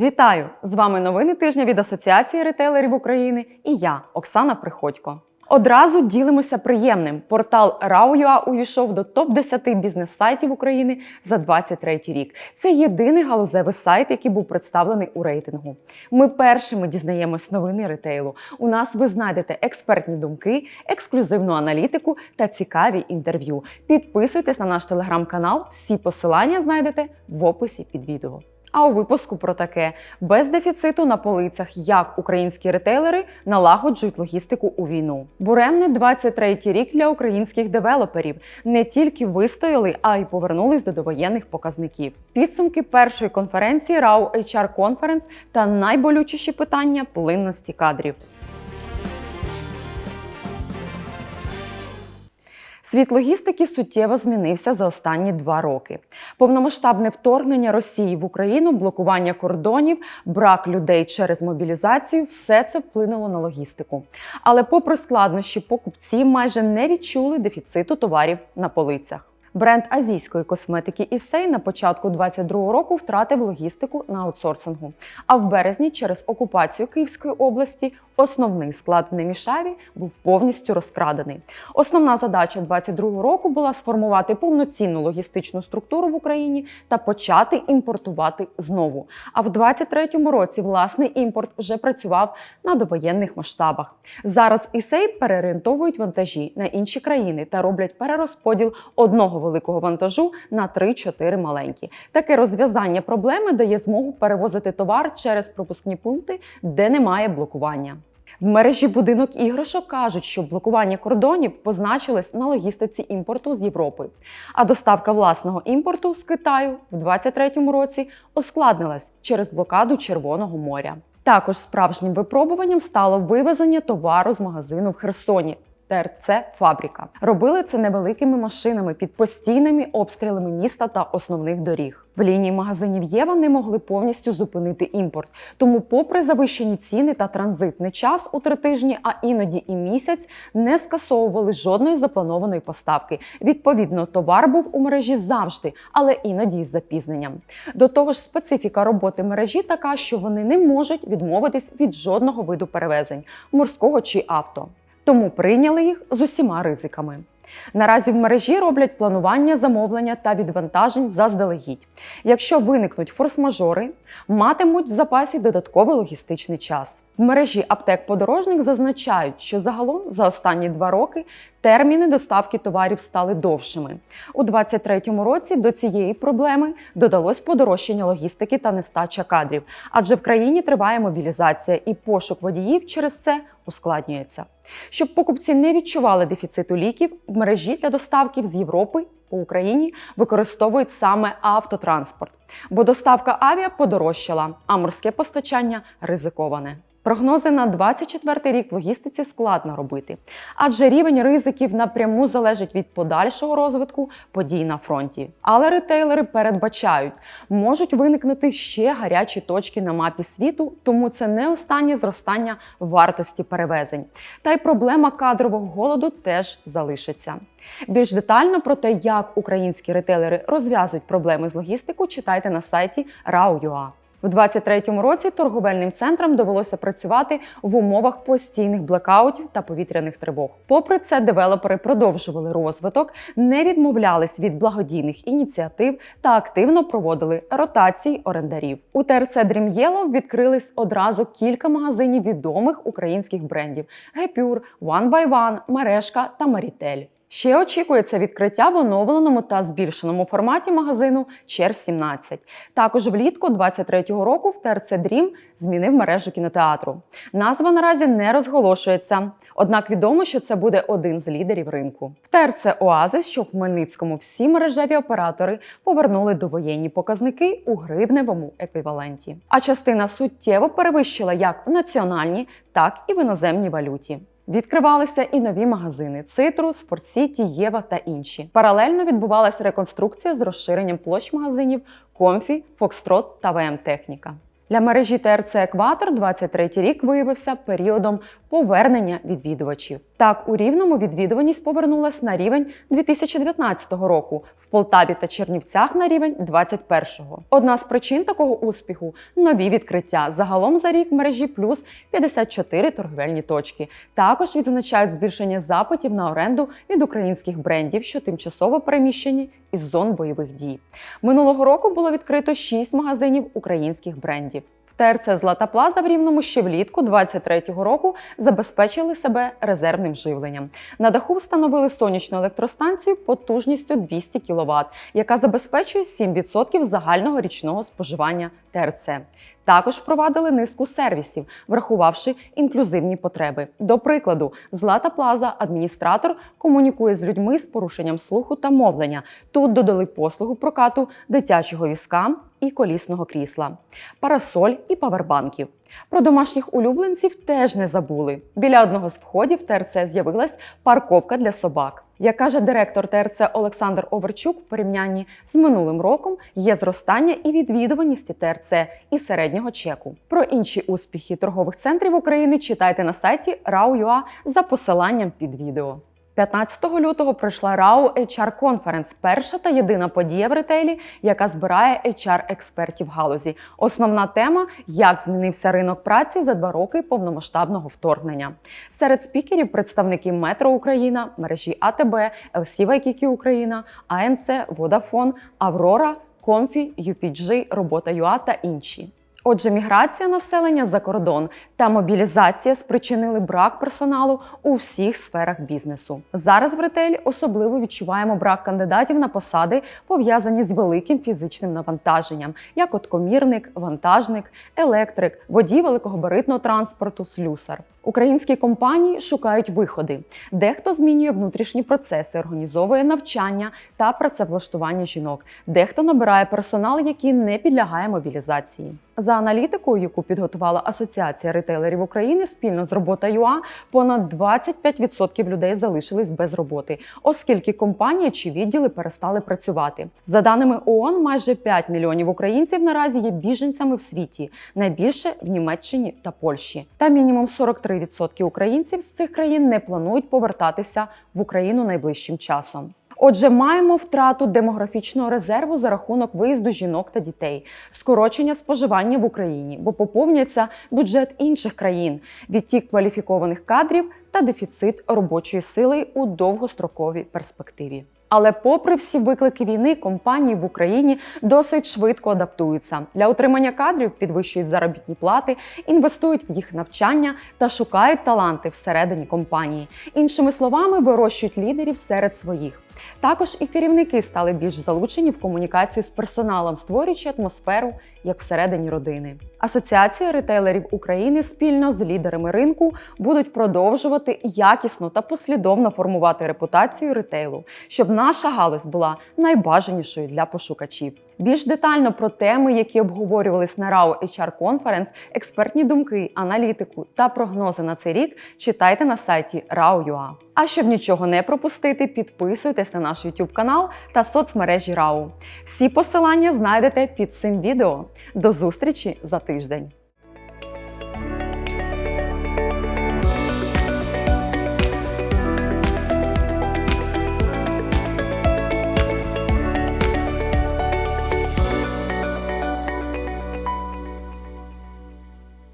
Вітаю! З вами новини тижня від Асоціації ретейлерів України і я, Оксана Приходько. Одразу ділимося приємним. Портал Rao.ua увійшов до топ-10 бізнес-сайтів України за 23 рік. Це єдиний галузевий сайт, який був представлений у рейтингу. Ми першими дізнаємось новини ретейлу. У нас ви знайдете експертні думки, ексклюзивну аналітику та цікаві інтерв'ю. Підписуйтесь на наш телеграм-канал. Всі посилання знайдете в описі під відео. А у випуску про таке без дефіциту на полицях, як українські ретейлери налагоджують логістику у війну. Буремний 23-й рік для українських девелоперів не тільки вистояли, а й повернулись до довоєнних показників. Підсумки першої конференції RAW HR Conference та найболючіші питання плинності кадрів. Світ логістики суттєво змінився за останні два роки. Повномасштабне вторгнення Росії в Україну, блокування кордонів, брак людей через мобілізацію все це вплинуло на логістику. Але, попри складнощі, покупці майже не відчули дефіциту товарів на полицях. Бренд азійської косметики Ісей на початку 2022 року втратив логістику на аутсорсингу. А в березні, через окупацію Київської області, основний склад в Немішаві був повністю розкрадений. Основна задача 2022 року була сформувати повноцінну логістичну структуру в Україні та почати імпортувати знову. А в 2023 році власний імпорт вже працював на довоєнних масштабах. Зараз Ісей переорієнтовують вантажі на інші країни та роблять перерозподіл одного великого вантажу на 3-4 маленькі. Таке розв'язання проблеми дає змогу перевозити товар через пропускні пункти, де немає блокування. В мережі будинок іграшок кажуть, що блокування кордонів позначилось на логістиці імпорту з Європи. А доставка власного імпорту з Китаю в 2023 році ускладнилась через блокаду Червоного моря. Також справжнім випробуванням стало вивезення товару з магазину в Херсоні. ТРЦ Фабрика робили це невеликими машинами під постійними обстрілами міста та основних доріг. В лінії магазинів Єва не могли повністю зупинити імпорт. Тому, попри завищені ціни та транзитний час у три тижні, а іноді і місяць, не скасовували жодної запланованої поставки. Відповідно, товар був у мережі завжди, але іноді із запізненням. До того ж, специфіка роботи мережі така, що вони не можуть відмовитись від жодного виду перевезень морського чи авто. Тому прийняли їх з усіма ризиками. Наразі в мережі роблять планування замовлення та відвантажень заздалегідь. Якщо виникнуть форс-мажори, матимуть в запасі додатковий логістичний час. В мережі аптек подорожник зазначають, що загалом за останні два роки терміни доставки товарів стали довшими. У 2023 році до цієї проблеми додалось подорожчання логістики та нестача кадрів, адже в країні триває мобілізація і пошук водіїв через це ускладнюється. Щоб покупці не відчували дефіциту ліків, в мережі для доставки з Європи по Україні використовують саме автотранспорт, бо доставка авіа подорожчала, а морське постачання ризиковане. Прогнози на 24 рік в логістиці складно робити, адже рівень ризиків напряму залежить від подальшого розвитку подій на фронті. Але ретейлери передбачають, можуть виникнути ще гарячі точки на мапі світу, тому це не останнє зростання вартості перевезень. Та й проблема кадрового голоду теж залишиться. Більш детально про те, як українські ретейлери розв'язують проблеми з логістику, читайте на сайті Rao.ua. В 2023 році торговельним центрам довелося працювати в умовах постійних блекаутів та повітряних тривог. Попри це, девелопери продовжували розвиток, не відмовлялись від благодійних ініціатив та активно проводили ротації орендарів. У ТРЦ Dream Yellow відкрились одразу кілька магазинів відомих українських брендів: Гепюр, One by One, Мережка та Марітель. Ще очікується відкриття в оновленому та збільшеному форматі магазину Чер 17. Також влітку 23-го року в ТРЦ Дрім змінив мережу кінотеатру. Назва наразі не розголошується, однак відомо, що це буде один з лідерів ринку. В ТРЦ Оазис, що в Хмельницькому всі мережеві оператори повернули довоєнні показники у гривневому еквіваленті. А частина суттєво перевищила як в національній, так і в іноземній валюті. Відкривалися і нові магазини Цитрус, Спортсіті, Єва та інші. Паралельно відбувалася реконструкція з розширенням площ магазинів Комфі, Фокстрот та ВМ Техніка. Для мережі ТРЦ Екватор 23 рік виявився періодом повернення відвідувачів. Так, у Рівному відвідуваність повернулась на рівень 2019 року, в Полтаві та Чернівцях на рівень 2021. Одна з причин такого успіху нові відкриття. Загалом за рік в мережі плюс 54 торговельні точки. Також відзначають збільшення запитів на оренду від українських брендів, що тимчасово переміщені із зон бойових дій. Минулого року було відкрито 6 магазинів українських брендів. ТРЦ Злата Плаза в Рівному ще влітку 23-го року забезпечили себе резервним живленням. На даху встановили сонячну електростанцію потужністю 200 кВт, яка забезпечує 7% загального річного споживання ТРЦ. Також впровадили низку сервісів, врахувавши інклюзивні потреби. До прикладу, Злата Плаза адміністратор комунікує з людьми з порушенням слуху та мовлення. Тут додали послугу прокату дитячого візка і колісного крісла, парасоль і павербанків. Про домашніх улюбленців теж не забули. Біля одного з входів ТРЦ з'явилась парковка для собак. Як каже директор ТРЦ Олександр Оверчук, в порівнянні з минулим роком є зростання і відвідуваності ТРЦ і середнього чеку. Про інші успіхи торгових центрів України читайте на сайті Rau.ua за посиланням під відео. 15 лютого пройшла RAW HR Conference, перша та єдина подія в ретейлі, яка збирає HR-експертів галузі. Основна тема як змінився ринок праці за два роки повномасштабного вторгнення. Серед спікерів представники Метро Україна, мережі АТБ, LC Waikiki Україна, АНЦ, Vodafone, Аврора, Комфі, UPG, Робота.ua та інші. Отже, міграція населення за кордон та мобілізація спричинили брак персоналу у всіх сферах бізнесу. Зараз в ретейлі особливо відчуваємо брак кандидатів на посади, пов'язані з великим фізичним навантаженням, як от комірник, вантажник, електрик, водій великогабаритного транспорту, слюсар. Українські компанії шукають виходи. Дехто змінює внутрішні процеси, організовує навчання та працевлаштування жінок. Дехто набирає персонал, який не підлягає мобілізації. За аналітикою, яку підготувала Асоціація ретейлерів України спільно з робота.ua, понад 25% людей залишились без роботи, оскільки компанії чи відділи перестали працювати. За даними ООН, майже 5 мільйонів українців наразі є біженцями в світі, найбільше в Німеччині та Польщі. Та мінімум 43% українців з цих країн не планують повертатися в Україну найближчим часом. Отже, маємо втрату демографічного резерву за рахунок виїзду жінок та дітей, скорочення споживання в Україні, бо поповнюється бюджет інших країн, відтік кваліфікованих кадрів та дефіцит робочої сили у довгостроковій перспективі. Але, попри всі виклики війни, компанії в Україні досить швидко адаптуються для отримання кадрів, підвищують заробітні плати, інвестують в їх навчання та шукають таланти всередині компанії. Іншими словами, вирощують лідерів серед своїх. Також і керівники стали більш залучені в комунікацію з персоналом, створюючи атмосферу як всередині родини. Асоціація ретейлерів України спільно з лідерами ринку будуть продовжувати якісно та послідовно формувати репутацію ретейлу, щоб наша галузь була найбажанішою для пошукачів. Більш детально про теми, які обговорювались на RAW HR Conference, експертні думки, аналітику та прогнози на цей рік читайте на сайті RAW.ua. А щоб нічого не пропустити, підписуйтесь на наш YouTube канал та соцмережі RAW. Всі посилання знайдете під цим відео. До зустрічі за тиждень.